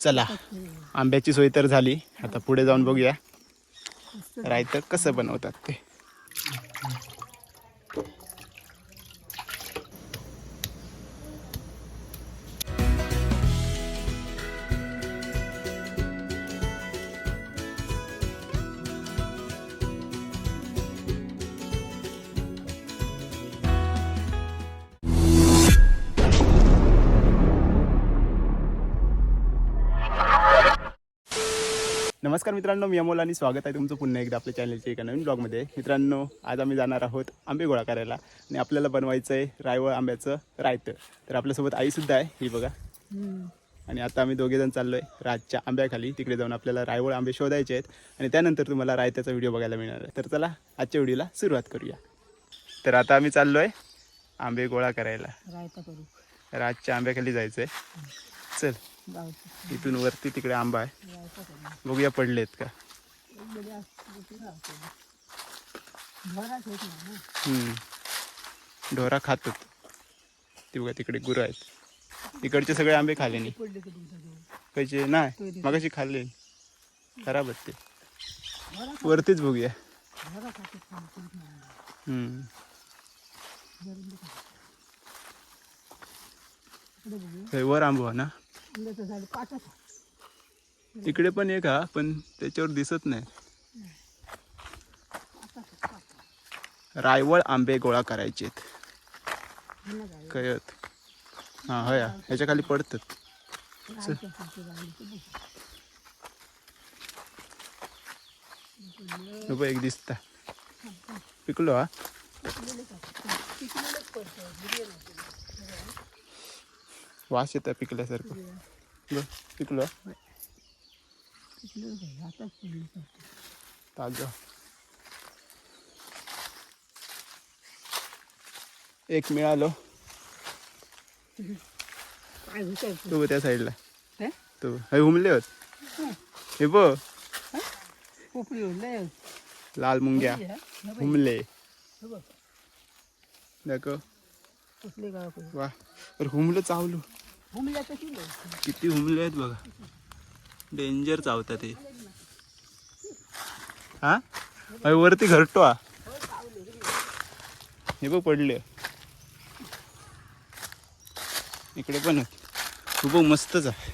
चला. आंब्याची सोय तर झाली. आता पुढे जाऊन बघूया. रायतं कसं बनवतात ते. नमस्कार मित्रांनो मी अमोल आणि स्वागत आहे तुमचं पुन्हा एकदा आपल्या चॅनलच्या एका नवीन ब्लॉगमध्ये. मित्रांनो आज आम्ही जाणार आहोत आंबे गोळा करायला आणि आपल्याला बनवायचं आहे रायवळ आंब्याचं रायतं. तर आपल्यासोबत आईसुद्धा आहे ही बघा. आणि आता आम्ही दोघेजण चाललो आहे रातच्या आंब्याखाली. तिकडे जाऊन आपल्याला रायवळ आंबे शोधायचे आहेत आणि त्यानंतर तुम्हाला रायत्याचा व्हिडिओ बघायला मिळणार आहे. तर चला आजच्या व्हिडिओला सुरुवात करूया. तर आता आम्ही चाललो आहे आंबे गोळा करायला. रायता करू. रातच्या आंब्याखाली जायचं आहे चल. इथून वरती तिकडे आंबा आहे. बघूया पडलेत का. ढोरा खातात. ती बघा तिकडे गुरं आहेत. इकडचे सगळे आंबे खाल्ले नाही. कैचे नाही. मगाशी खाल्ले. खराब ते. वरतीच बघूया. हे वर आंबो ना. इकडे पण एक हा पण त्याच्यावर दिसत नाही. रायवळ आंबे गोळा करायचे कळत. हा होय हा. ह्याच्या खाली पडतात एक दिसता. पिकलो हा. वास येतं पिकल्यासारखं बघ पिकलो ताज. एक मिळालो. तू त्या साईडला? तू हे हुमले होत. हे. बघ. लाल मुंग्या. हुमले दाखव. कसले गाव वा अरे हुमलं चावलो. किती हुमले आहेत बघा. डेंजर चावतात ते. हा? अरे वरती घरटो हा. हे बघ पडले. इकडे पण आहेत. तू बघ मस्तच आहे.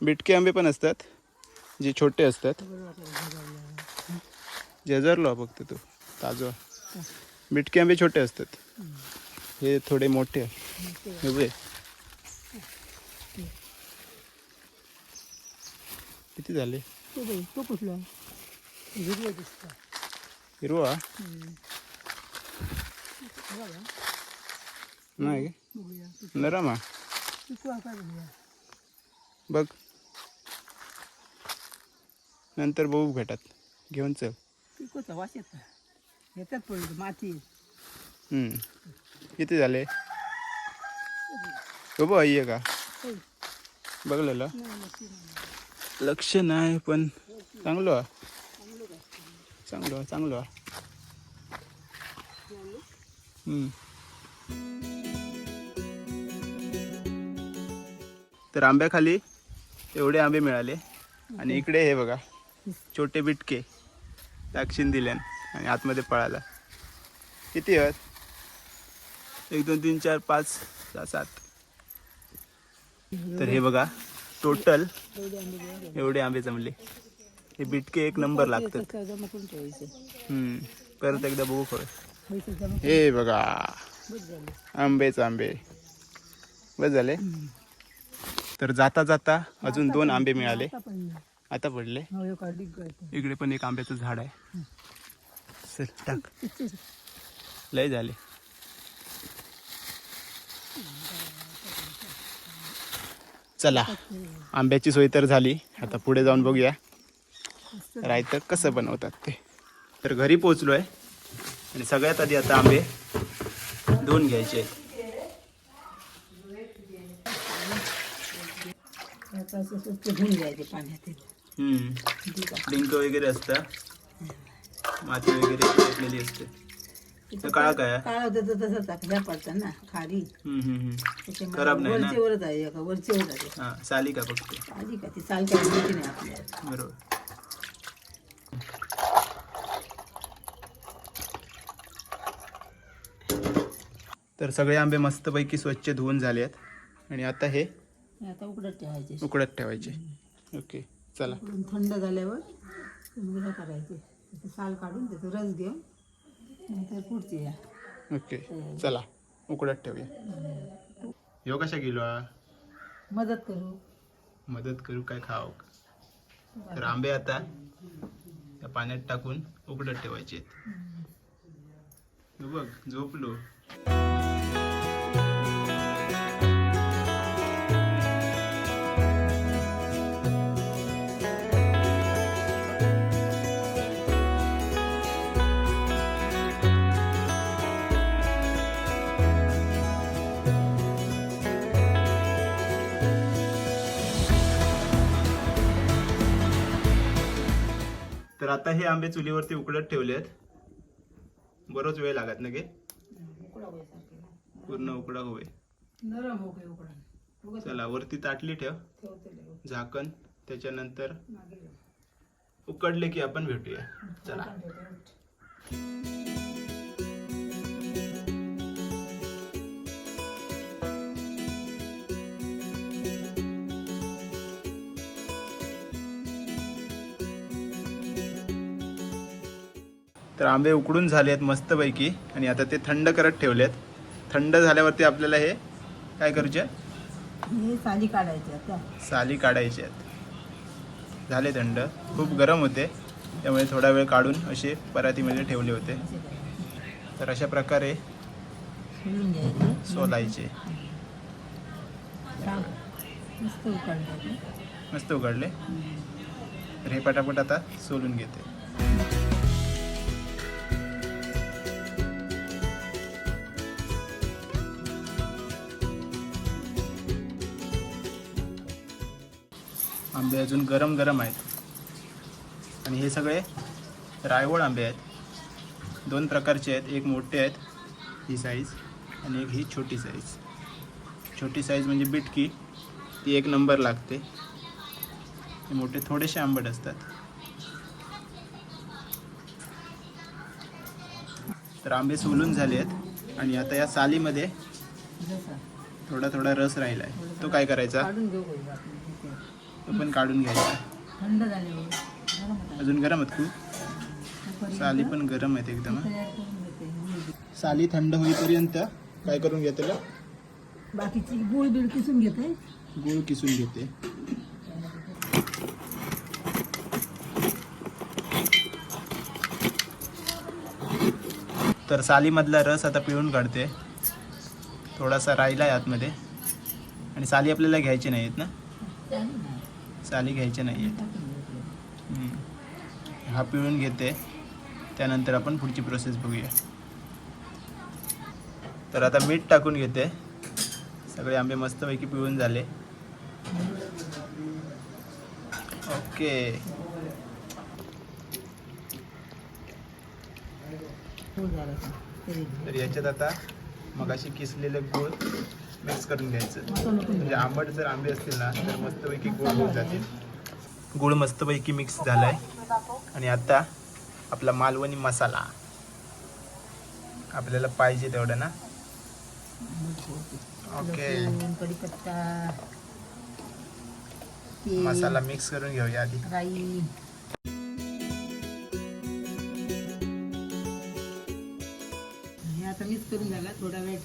बिटके आंबे पण असतात जे छोटे असतात. जेजरलो फक्त तू ताजो. बिटके आंबे छोटे असतात हे थोडे मोठे आहे. हे बघ किती झाले? तो बाई तो कुठला? हिरवा दिसतो. हिरवा? बघा नाही का? बघूया नरम पिकू आता बघूया. बघ. नंतर बघू भेटात. घेऊन चल. पिकूचा वास येत. येतात माती हम्म. किती झाले? हो बघ आहे का? बघलेलं? लक्ष नाही पण चांगलो. हा चांगलो हा, चांगलो? हा. हम्म. तर आंब्याखाली एवढे आंबे मिळाले. आणि इकडे. हे बघा छोटे बिटके दाक्षिण दिल्यान. आणि आतमध्ये पळाला. किती आहेत? एक दोन तीन चार पाच सहा सात. तर हे बघा टोटल एवढे आंबे जमले. हे बिटके एक नंबर लागतात. परत एकदा बघू खरं हे बघा आंबेच आंबे. बस झाले? तर जाता जाता अजून दोन आंबे मिळाले. आता पडले. हो. इकडे पण एक आंब्याचं झाड आहे. चल टाक. लय झाले. चला आंब्याची सोय तर झाली. आता पुढे जाऊन बघूया. रायतं कसं बनवतात ते. तर घरी पोचलो आहे आणि सगळ्यात आधी आता आंबे धुवून घ्यायचे. आहेत. डिंक वगैरे असतं. माती वगैरे पेटलेली असते. काळा काय? काळा होतं तर तसंच टाकल्या पडतात ना. त्याच्यामुळे खराब नाही ना? आहे एका वरचे वर आहे. हा साली का फक्त? आली का? ती साल काही माहिती नाही आपल्याला. बरोबर. तर सगळे आंबे मस्तपैकी स्वच्छ धुवून झाले आहेत आणि आता हे आता उकडत ठेवायचे. उकडत ठेवायचे. ओके चला. थंड झाल्यावर करायचे. त्याचं साल काढून त्याचा रस घेऊन नंतर पुढचे या. ओके चला उकडत ठेवूया. ह्यो कशा किलो हा? मदत करू. मदत करू काय खाऊ तर आंबे आता त्या पाण्यात टाकून उकडत ठेवायचे आहेत. बघ झोपलो. तर आता हे आंबे चुलीवरती उकडत ठेवलेत बरोच वेळ लागत ना गे पूर्ण उकडा हो उगाच चला वरती ताटली ठेव. झाकण. त्याच्यानंतर. उकडले की आपण भेटूया. चला. तर आंबे उकडून झाले आहेत मस्तपैकी. आणि आता ते थंड करत ठेवलेत. थंड झाल्यावरती आपल्याला हे काय करूचे हे साली काढायचे आता. साली काढायचे आहेत. झाले थंड. खूप गरम होते. त्यामुळे थोडा वेळ काढून असे परातीमध्ये ठेवले होते. तर अशा प्रकारे सोलायचे. मस्त उकडले मस्त उघडले तर हे पटापट आता सोलून घेते. आंबे अजून गरम गरम आहेत. आणि हे सगळे रायवळ आंबे आहेत. दोन प्रकारचे आहेत. एक मोठे आहेत ही साईज आणि एक ही छोटी साईज छोटी साईज म्हणजे बिटकी ती एक नंबर लागते. मोठे थोडेसे आंबट असतात. तर आंबे सोलून झाले आहेत. आणि आता या सालीमध्ये थोडा थोडा रस राहिला आहे तो काय करायचा? तो पण काढून घ्यायचा. थंड झाले. गरम होता. अजून गरम आहेत खूप साली पण गरम आहेत एकदम हं. तयार करून घेते. साली थंड होईपर्यंत काय करून घेतलं बाकीची गुळ बिळ किसून घेते. गूळ किसून घेते. तर सालीमधला रस आता पिळून काढते. थोडासा राहिला आहे आतमध्ये. आणि साली आपल्याला घ्यायची नाही आहेत ना. चाली घ्यायच्या नाही आहेत हा पिळून घेते. त्यानंतर आपण पुढची प्रोसेस बघूया. तर आता मीठ टाकून घेते. सगळे आंबे मस्तपैकी पिळून झाले. ओके. तर याच्यात आता मगाशी किसलेलं गूळ. मिक्स करून घ्यायचं. म्हणजे आंबट जर आंबे असतील ना तर मस्तपैकी गोड होऊन जातील. गूळ मस्तपैकी मिक्स झालाय. आणि आता आपला मालवणी मसाला. आपल्याला पाहिजे तेवढं ना? ओके. मसाला मिक्स करून घेऊया आधी.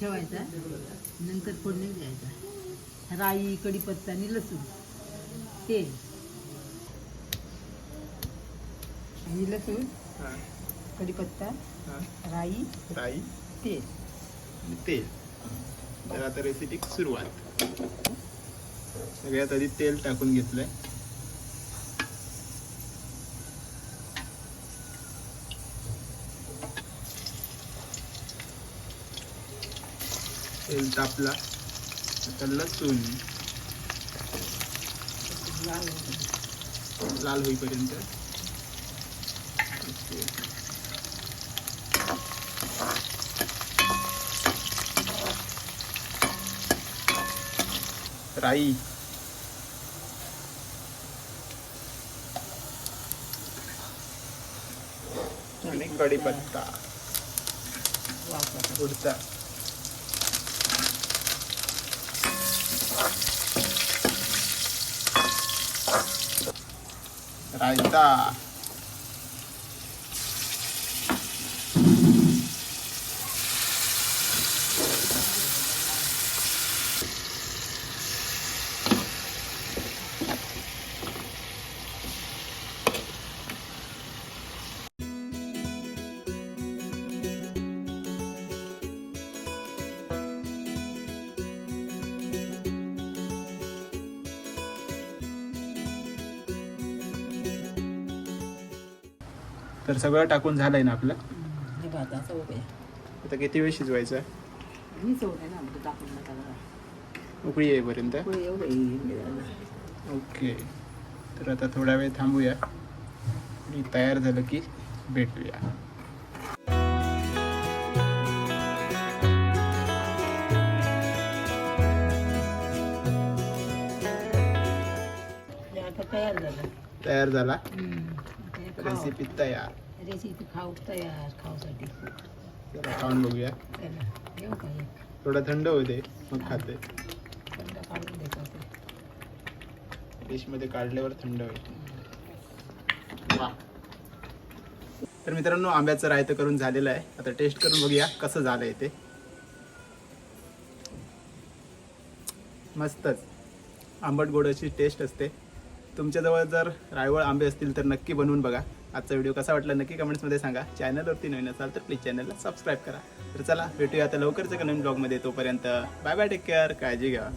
ठेवायचा नंतर फोडणी द्यायचा. राई कढीपत्ता आणि लसूण. तेल आणि लसूण कढीपत्ता राई राई. तेल. तेल. तर आता रेसिपी सुरुवात. सगळ्यात आधी तेल टाकून घेतलंय. तेल तापला. आता लसूण. लाल होईपर्यंत. राई. आणि कढीपत्ता. पुढचा पुढचा रायता तर सगळं टाकून झालंय ना आपलं. हे उभे आता किती वेळ शिजवायचं? मी सोडे ना आमचं टाकून नका उकळी येईपर्यंत? एवढं ओके. तर आता थोडा वेळ थांबूया. आणि तयार झालं की भेटूया. हे आता तयार झालं. तयार. रेसिपी तयार. रेसिपी खाऊ तयार खाऊसाठी. जरा खाऊन बघूया. चला येऊ का एक? थोडा थंड होते मग खाते. थंड काढून देतो ते डिशमध्ये काढल्यावर थंड होईल. वा. तर मित्रांनो आंब्याचं रायतं करून झालेलं आहे. आता टेस्ट करून बघूया कसं झालं आहे ते. मस्तच. आंबट गोड अशी टेस्ट असते. तुमच्याजवळ जर रायवळ आंबे असतील तर नक्की बनवून बघा. आजचा व्हिडिओ कसा वाटला नक्की कमेंट्समध्ये सांगा. चॅनलवरती नवीन असाल तर प्लीज चॅनलला सबस्क्राईब करा. तर चला भेटूया आता लवकरच एका नवीन ब्लॉगमध्ये तोपर्यंत बाय बाय टेक केअर काळजी घ्या.